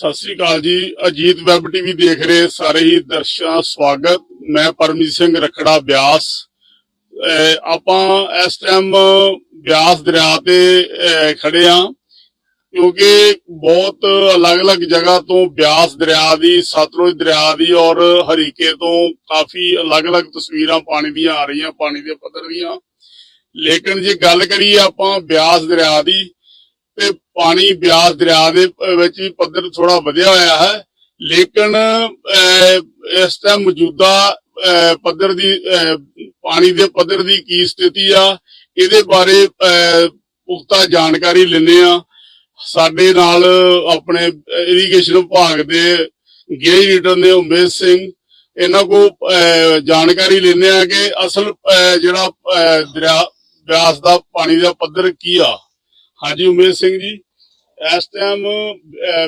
ਸਤਿ ਸ੍ਰੀ ਅਕਾਲ ਜੀ। Ajit web TV ਦੇਖ ਰਹੇ ਸਾਰੇ ਹੀ ਦਰਸ਼ਕਾਂ ਸਵਾਗਤ। ਮੈਂ ਪਰਮਜੀਤ ਸਿੰਘ ਰਖੜਾ ਬਿਆਸ। ਆਪਾਂ ਇਸ ਟਾਈਮ ਬਿਆਸ ਦਰਿਆ ਤੇ ਖੜੇ ਆ ਕਿਉਂਕਿ ਬਹੁਤ ਅਲੱਗ-ਅਲੱਗ ਜਗ੍ਹਾ ਤੋਂ ਬਿਆਸ ਦਰਿਆ ਦੀ, ਸਤਲੁਜ ਦਰਿਆ ਦੀ ਔਰ ਹਰੀਕੇ ਤੋਂ ਕਾਫੀ ਅਲੱਗ-ਅਲੱਗ ਤਸਵੀਰਾਂ ਪਾਣੀ ਦੀਆਂ ਆ ਰਹੀਆਂ, ਪਾਣੀ ਦੇ ਪੱਧਰ ਦੀਆਂ। ਲੇਕਿਨ ਜੇ ਗੱਲ ਕਰੀਏ ਆਪਾਂ ਬਿਆਸ ਦਰਿਆ ਦੀ ਤੇ ਪਾਣੀ ਬਿਆਸ ਦਰਿਆ ਦੇ ਅਹ ਵਿੱਚ ਵੀ ਪੱਧਰ ਥੋੜਾ ਵਧਿਆ ਹੋਇਆ ਹੈ। ਲੇਕਿਨ ਇਸ ਟਾਈਮ ਮੌਜੂਦਾ ਪੱਧਰ ਦੀ ਪਾਣੀ ਦੇ ਪੱਧਰ ਦੀ ਕੀ ਸਥਿਤੀ ਆ ਇਹਦੇ ਬਾਰੇ ਪੁਖਤਾ ਜਾਣਕਾਰੀ ਲੈਣੇ ਆ ਸਾਡੇ ਨਾਲ ਆਪਣੇ ਇਰੀਗੇਸ਼ਨ ਵਿਭਾਗ ਦੇ ਗੇਜ ਲੀਡਰ ਨੇ ਉਮੇਸ਼ ਸਿੰਘ। ਇਹਨਾਂ ਕੋ ਜਾਣਕਾਰੀ ਲੈਣੇ ਆ ਕਿ ਅਸਲ ਅਹ, ਜਿਹੜਾ ਦਰਿਆ ਬਿਆਸ ਦਾ ਪਾਣੀ ਦਾ ਪੱਧਰ ਕੀ ਆ। ਹਾਂਜੀ, ਉਮੇਸ਼ ਸਿੰਘ ਜੀ, ਇਸ ਟਾਈਮ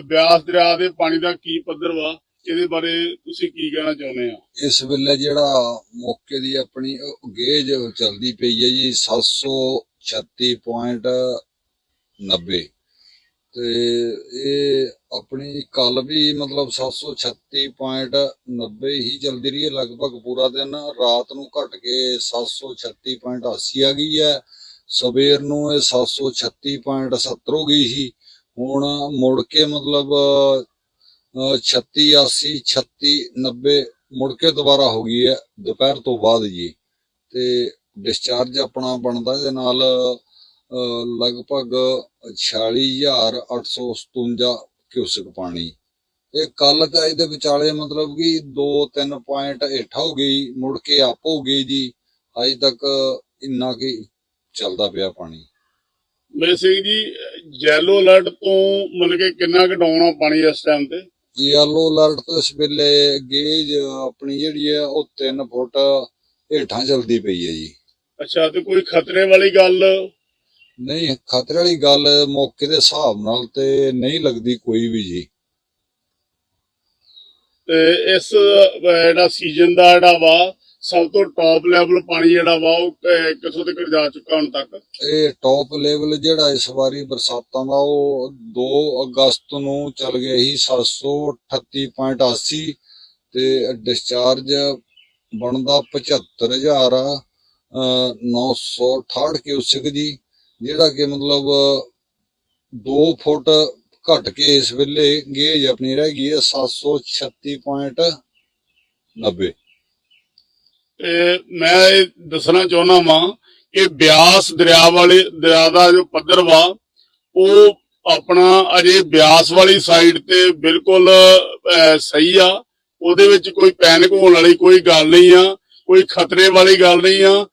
ਬਿਆਸ ਦਰਿਆ ਦੇ ਪਾਣੀ ਦਾ ਕੀ ਪੱਧਰ ਵਾ? ਇਹਦੇ ਬਾਰੇ ਤੁਸੀਂ ਕੀ ਕਹਿਣਾ ਚਾਹੁੰਦੇ ਆ ਇਸ ਵੇਲੇ ਜਿਹੜਾ ਮੌਕੇ ਦੀ ਆਪਣੀ ਉਹ ਗੇਜ ਚੱਲਦੀ ਪਈ ਹੈ ਜੀ 736.90 ਤੇ ਇਹ ਆਪਣੀ ਕੱਲ ਵੀ ਮਤਲਬ 736.90 ਹੀ ਚਲਦੀ ਰਹੀ ਹੈ। ਲਗਭਗ ਪੂਰਾ ਦਿਨ ਰਾਤ ਨੂੰ ਘਟ ਕੇ 736.80 ਆ ਗਈ ਹੈ। ਸਵੇਰ ਨੂੰ ਇਹ 736.70 ਹੋ ਗਈ ਸੀ। ਹੁਣ ਮੁੜ ਕੇ ਮਤਲਬ 36 80 36 90 ਮੁੜ ਕੇ ਦੁਬਾਰਾ ਹੋ ਗਈ ਹੈ ਦੁਪਹਿਰ ਤੋਂ ਬਾਅਦ ਜੀ। ਤੇ ਡਿਸਚਾਰਜ ਆਪਣਾ ਬਣਦਾ ਇਹਦੇ ਨਾਲ ਅਹ, ਲਗਭਗ 46857 ਕਿਊਸਕ ਪਾਣੀ। ਇਹ ਕੱਲ ਤਾਂ ਇਹਦੇ ਵਿਚਾਲੇ ਮਤਲਬ ਕਿ 2-3 ਪੁਆਇੰਟ ਹੇਠ ਹੋ ਗਈ ਮੁੜ ਕੇ ਅਪ ਹੋ ਗਈ ਜੀ। ਅਜੇ ਤੱਕ ਇੰਨਾ ਕੀ ਚੱਲਦਾ ਪਿਆ ਪਾਣੀ। ਮੇਰੇ ਸਿੰਘ ਜੀ ਜੈਲੋ ਅਲਰਟ ਤੋਂ ਮਤਲਬ ਕਿ ਕਿੰਨਾ ਘਟਾਉਣਾ ਪਾਣੀ ਇਸ ਟਾਈਮ ਤੇ? ਯੈਲੋ ਅਲਰਟ ਤੋਂ ਇਸ ਵੇਲੇ ਗੇਜ ਆਪਣੀ ਜਿਹੜੀ ਹੈ ਉਹ 3 ਫੁੱਟ ਹੇਠਾਂ ਚੱਲਦੀ ਪਈ ਹੈ ਜੀ। ਅੱਛਾ ਤੇ ਕੋਈ ਖਤਰੇ ਵਾਲੀ ਗੱਲ? ਨਹੀਂ ਖਤਰੇ ਵਾਲੀ ਗੱਲ ਮੌਕੇ ਦੇ ਹਿਸਾਬ ਨਾਲ ਤੇ ਨਹੀਂ ਲੱਗਦੀ ਕੋਈ ਵੀ ਜੀ। ਤੇ ਇਸ ਜਿਹੜਾ ਸੀਜ਼ਨ ਦਾ ਜਿਹੜਾ ਵਾ ਸਭ ਤੋਂ ਟੌਪ ਲੈਵਲ ਪਾਣੀ ਜਿਹੜਾ ਵਾ ਉਹ ਅਹ, ਕਿੱਥੋਂ ਤੱਕ ਜਾ ਚੁੱਕਾ ਹੁਣ ਤੱਕ? ਇਹ ਟੌਪ ਲੈਵਲ ਜਿਹੜਾ ਇਸ ਵਾਰੀ ਬਰਸਾਤਾਂ ਦਾ ਉਹ 2 ਅਗਸਤ ਨੂੰ ਚੱਲ ਗਿਆ ਸੀ 738.80 ਤੇ ਡਿਸਚਾਰਜ ਬਣਦਾ 75000 968 ਕਿਊਸਿਕ ਜੀ ਜਿਹੜਾ ਕਿ ਮਤਲਬ 2 ਫੁੱਟ ਘਟ ਕੇ ਇਸ ਵੇਲੇ ਗੇਜ ਆਪਣੀ ਰਹਿ ਗਈ ਹੈ 736.90 ਤੇ ਮੈਂ ਇਹ ਦੱਸਣਾ ਚਾਹੁੰਦਾ ਵਾਂ ਕਿ ਬਿਆਸ ਦਰਿਆ ਵਾਲੇ ਦਰਿਆ ਦਾ ਜੋ ਪੱਧਰ ਵਾ ਉਹ ਆਪਣਾ ਅਜੇ ਬਿਆਸ ਵਾਲੀ ਸਾਈਡ ਤੇ ਬਿਲਕੁਲ ਸਹੀ ਆ। ਉਹਦੇ ਵਿੱਚ ਕੋਈ ਪੈਨਿਕ ਹੋਣ ਵਾਲੀ ਕੋਈ ਗੱਲ ਨਹੀਂ ਆ ਕੋਈ ਖਤਰੇ ਵਾਲੀ ਗੱਲ ਨਹੀਂ ਆ।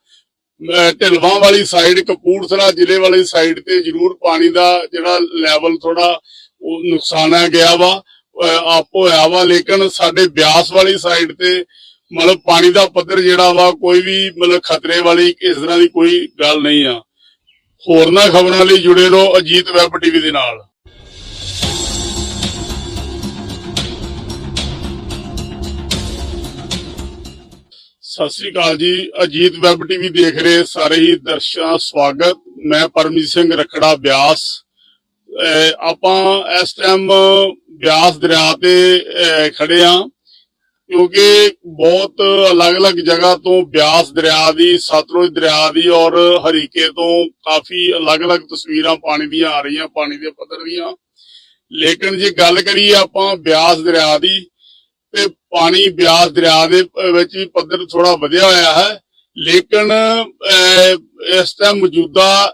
ਢਿਲਵਾਂ ਵਾਲੀ ਸਾਈਡ ਕਪੂਰਥਲਾ ਜ਼ਿਲ੍ਹੇ ਵਾਲੀ ਸਾਈਡ ਤੇ ਜ਼ਰੂਰ ਪਾਣੀ ਦਾ ਜਿਹੜਾ ਲੈਵਲ ਥੋੜਾ ਉਹ ਗਿਆ ਵਾ ਅਹ, ਆਪ ਹੋਇਆ ਵਾ। ਲੇਕਿਨ ਸਾਡੇ ਬਿਆਸ ਵਾਲੀ ਸਾਈਡ ਤੇ ਮਤਲਬ ਪਾਣੀ ਦਾ ਪੱਧਰ ਜਿਹੜਾ ਵਾ, ਕੋਈ ਵੀ ਮਤਲਬ ਖਤਰੇ ਵਾਲੀ ਇਸ ਤਰ੍ਹਾਂ ਦੀ ਕੋਈ ਗੱਲ ਨਹੀਂ ਆ। ਹੋਰਨਾਂ ਖਬਰਾਂ ਲਈ ਜੁੜੇ ਰਹੋ ਅਜੀਤ ਵੈਬ ਟੀਵੀ ਦੇ ਨਾਲ। ਸਤਿ ਸ੍ਰੀ ਅਕਾਲ ਜੀ, ਅਜੀਤ ਵੈਬ ਟੀਵੀ ਦੇਖ ਰਹੇ ਸਾਰੇ ਹੀ ਦਰਸ਼ਕਾਂ ਸਵਾਗਤ। ਮੈਂ ਪਰਮਜੀਤ ਸਿੰਘ ਰਖੜਾ ਬਿਆਸ। ਆਪਾਂ ਇਸ ਟਾਈਮ ਬਿਆਸ ਦਰਿਆ ਤੇ ਖੜੇ ਆ। ਕਿਉਂਕਿ ਬਹੁਤ ਅਲੱਗ-ਅਲੱਗ ਜਗ੍ਹਾ ਤੋਂ ਬਿਆਸ ਦਰਿਆ ਦੀ ਸਤਲੁਜ ਦਰਿਆ ਦੀ ਔਰ ਹਰੀਕੇ ਤੋਂ ਕਾਫੀ ਅਲੱਗ-ਅਲੱਗ ਤਸਵੀਰਾਂ ਪਾਣੀ ਦੀਆਂ ਆ ਰਹੀਆਂ ਪਾਣੀ ਦੇ ਪੱਧਰ ਦੀਆਂ। ਲੇਕਿਨ ਜੇ ਗੱਲ ਕਰੀਏ ਆਪਾਂ ਬਿਆਸ ਦਰਿਆ ਦੀ ਤੇ ਪਾਣੀ ਬਿਆਸ ਦਰਿਆ ਦੇ ਅਹ, ਵਿੱਚ ਵੀ ਪੱਧਰ ਥੋੜਾ ਵਧਿਆ ਹੋਇਆ ਹੈ। ਲੇਕਿਨ ਇਸ ਟਾਈਮ ਮੌਜੂਦਾ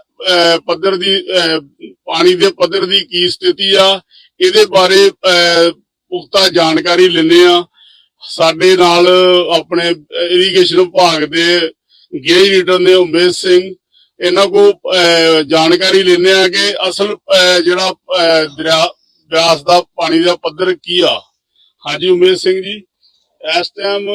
ਪੱਧਰ ਦੀ ਪਾਣੀ ਦੇ ਪੱਧਰ ਦੀ ਕੀ ਸਥਿਤੀ ਆ ਇਹਦੇ ਬਾਰੇ ਪੁਖਤਾ ਜਾਣਕਾਰੀ ਲੈਣੇ ਆ ਸਾਡੇ ਨਾਲ ਆਪਣੇ ਇਰੀਗੇਸ਼ਨ ਵਿਭਾਗ ਦੇ ਗੇਜ ਲੀਡਰ ਨੇ ਉਮੇਸ਼ ਸਿੰਘ। ਇਹਨਾਂ ਕੋ ਜਾਣਕਾਰੀ ਲੈਣੇ ਆ ਕਿ ਅਸਲ ਜਿਹੜਾ ਦਰਿਆ ਬਿਆਸ ਦਾ ਪਾਣੀ ਦਾ ਪੱਧਰ ਕੀ ਆ। ਹਾਂਜੀ, ਉਮੇਸ਼ ਸਿੰਘ ਜੀ, ਇਸ ਟਾਈਮ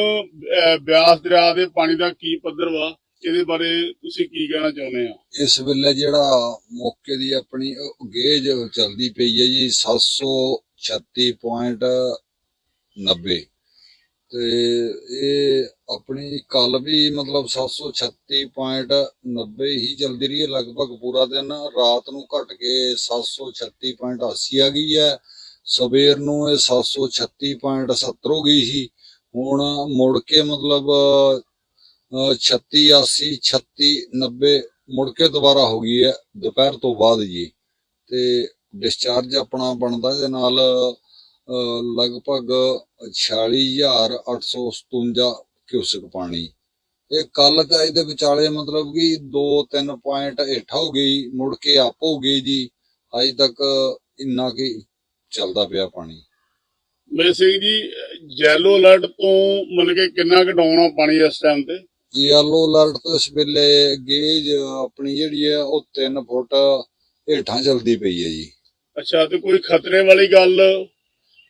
ਬਿਆਸ ਦਰਿਆ ਦੇ ਪਾਣੀ ਦਾ ਕੀ ਪੱਧਰ ਵਾ? ਇਹਦੇ ਬਾਰੇ ਤੁਸੀਂ ਕੀ ਕਹਿਣਾ ਚਾਹੁੰਦੇ ਆ ਇਸ ਵੇਲੇ ਜਿਹੜਾ ਮੌਕੇ ਦੀ ਆਪਣੀ ਗੇਜ ਚਲਦੀ ਪਈ ਹੈ ਜੀ 736.90 ਤੇ ਇਹ ਆਪਣੀ ਕੱਲ ਵੀ ਮਤਲਬ 736.90 ਹੀ ਚੱਲਦੀ ਰਹੀ ਹੈ ਲਗਭਗ ਪੂਰਾ ਦਿਨ। ਰਾਤ ਨੂੰ ਘਟ ਕੇ 736.80 ਆ ਗਈ ਹੈ। ਸਵੇਰ ਨੂੰ ਇਹ 736.70 ਹੋ ਗਈ ਸੀ। ਹੁਣ ਮੁੜ ਕੇ ਮਤਲਬ ਅਹ, 36 80 36 90 ਮੁੜ ਕੇ ਦੁਬਾਰਾ ਹੋ ਗਈ ਹੈ ਦੁਪਹਿਰ ਤੋਂ ਬਾਅਦ ਜੀ। ਤੇ ਡਿਸਚਾਰਜ ਆਪਣਾ ਬਣਦਾ ਇਹਦੇ ਨਾਲ ਲਗਭਗ 46857 ਕਿਊਸਕ ਪਾਣੀ। ਇਹ ਕੱਲ ਤਾਂ ਇਹਦੇ ਵਿਚਾਲੇ ਮਤਲਬ ਕਿ 2-3 ਪੁਆਇੰਟ ਹੇਠਾਂ ਹੋ ਗਈ ਮੁੜ ਕੇ ਅਪ ਹੋ ਗਈ ਜੀ। ਅਜੇ ਤੱਕ ਇੰਨਾ ਕੀ ਚੱਲਦਾ ਪਿਆ ਪਾਣੀ। ਮੇਰੇ ਸਿੰਘ ਜੀ ਜੈਲੋ ਅਲਰਟ ਤੋਂ ਮਤਲਬ ਕਿ ਕਿੰਨਾ ਘਟਾਉਣਾ ਪਾਣੀ ਇਸ ਟਾਈਮ ਤੇ? ਯੈਲੋ ਅਲਰਟ ਤੋਂ ਇਸ ਵੇਲੇ ਗੇਜ ਆਪਣੀ ਜਿਹੜੀ ਹੈ ਉਹ 3 ਫੁੱਟ ਹੇਠਾਂ ਚੱਲਦੀ ਪਈ ਹੈ ਜੀ। ਅੱਛਾ ਤੇ ਕੋਈ ਖਤਰੇ ਵਾਲੀ ਗੱਲ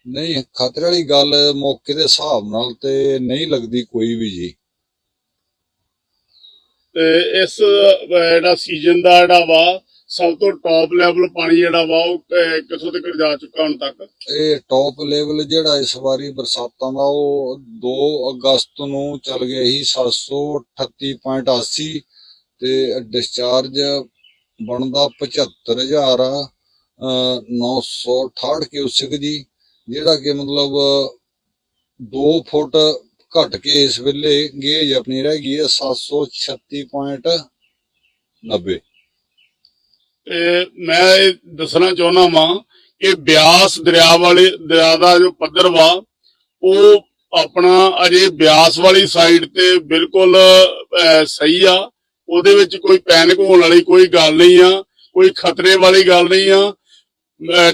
ਨਹੀਂ ਖਤਰੇ ਵਾਲੀ ਗੱਲ ਮੌਕੇ ਦੇ ਹਿਸਾਬ ਨਾਲ ਤੇ ਨਹੀਂ ਲੱਗਦੀ ਕੋਈ ਵੀ ਜੀ। ਤੇ ਇਸ ਜਿਹੜਾ ਸੀਜ਼ਨ ਦਾ ਜਿਹੜਾ ਵਾ ਸਭ ਤੋਂ ਟੌਪ ਲੈਵਲ ਪਾਣੀ ਜਿਹੜਾ ਵਾ ਉਹ ਕਿੱਥੋਂ ਤੱਕ ਜਾ ਚੁੱਕਾ ਹੁਣ ਤੱਕ? ਇਹ ਟੌਪ ਲੈਵਲ ਜਿਹੜਾ ਇਸ ਵਾਰੀ ਬਰਸਾਤਾਂ ਦਾ ਉਹ 2 ਅਗਸਤ ਨੂੰ ਚੱਲ ਗਿਆ ਸੀ 738.80 ਤੇ ਡਿਸਚਾਰਜ ਬਣਦਾ 75000 968 ਕਿਊਸਿਕ ਜੀ। ਜਿਹੜਾ ਕਿ ਮਤਲਬ 2 ਫੁੱਟ ਘਟ ਕੇ ਇਸ ਵੇਲੇ ਗੇਜ ਆਪਣੀ ਰਹਿ ਗਈ ਹੈ 736.90 ਤੇ ਮੈਂ ਇਹ ਦੱਸਣਾ ਚਾਹੁੰਦਾ ਵਾਂ ਕਿ ਬਿਆਸ ਦਰਿਆ ਵਾਲੇ ਦਰਿਆ ਦਾ ਜੋ ਪੱਧਰ ਵਾ, ਉਹ ਆਪਣਾ ਅਜੇ ਬਿਆਸ ਵਾਲੀ ਸਾਈਡ ਤੇ ਬਿਲਕੁਲ ਸਹੀ ਆ। ਉਹਦੇ ਵਿੱਚ ਕੋਈ ਪੈਨਿਕ ਹੋਣ ਵਾਲੀ ਕੋਈ ਗੱਲ ਨਹੀਂ ਆ, ਕੋਈ ਖਤਰੇ ਵਾਲੀ ਗੱਲ ਨਹੀਂ ਆ।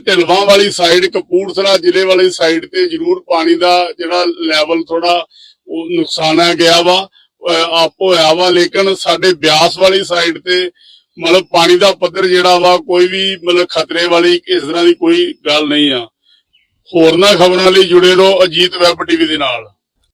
ਢਿਲਵਾਂ ਵਾਲੀ ਸਾਈਡ ਕਪੂਰਥਲਾ ਜ਼ਿਲ੍ਹੇ ਵਾਲੀ ਸਾਈਡ ਤੇ ਜ਼ਰੂਰ ਪਾਣੀ ਦਾ ਜਿਹੜਾ ਲੈਵਲ ਥੋੜਾ ਉਹ ਨੁਕਸਾਨਿਆ ਗਿਆ ਵਾ ਅਹ, ਆਪ ਹੋਇਆ ਵਾ ਲੇਕਿਨ ਸਾਡੇ ਬਿਆਸ ਵਾਲੀ ਸਾਈਡ ਤੇ ਮਤਲਬ ਪਾਣੀ ਦਾ ਪੱਧਰ ਜਿਹੜਾ ਵਾ ਕੋਈ ਵੀ ਮਤਲਬ ਖਤਰੇ ਵਾਲੀ ਇਸ ਤਰ੍ਹਾਂ ਦੀ ਕੋਈ ਗੱਲ ਨਹੀਂ ਆ। ਹੋਰਨਾਂ ਖਬਰਾਂ ਲਈ ਜੁੜੇ ਰਹੋ ਅਜੀਤ ਵੈਬ ਟੀਵੀ ਦੇ ਨਾਲ।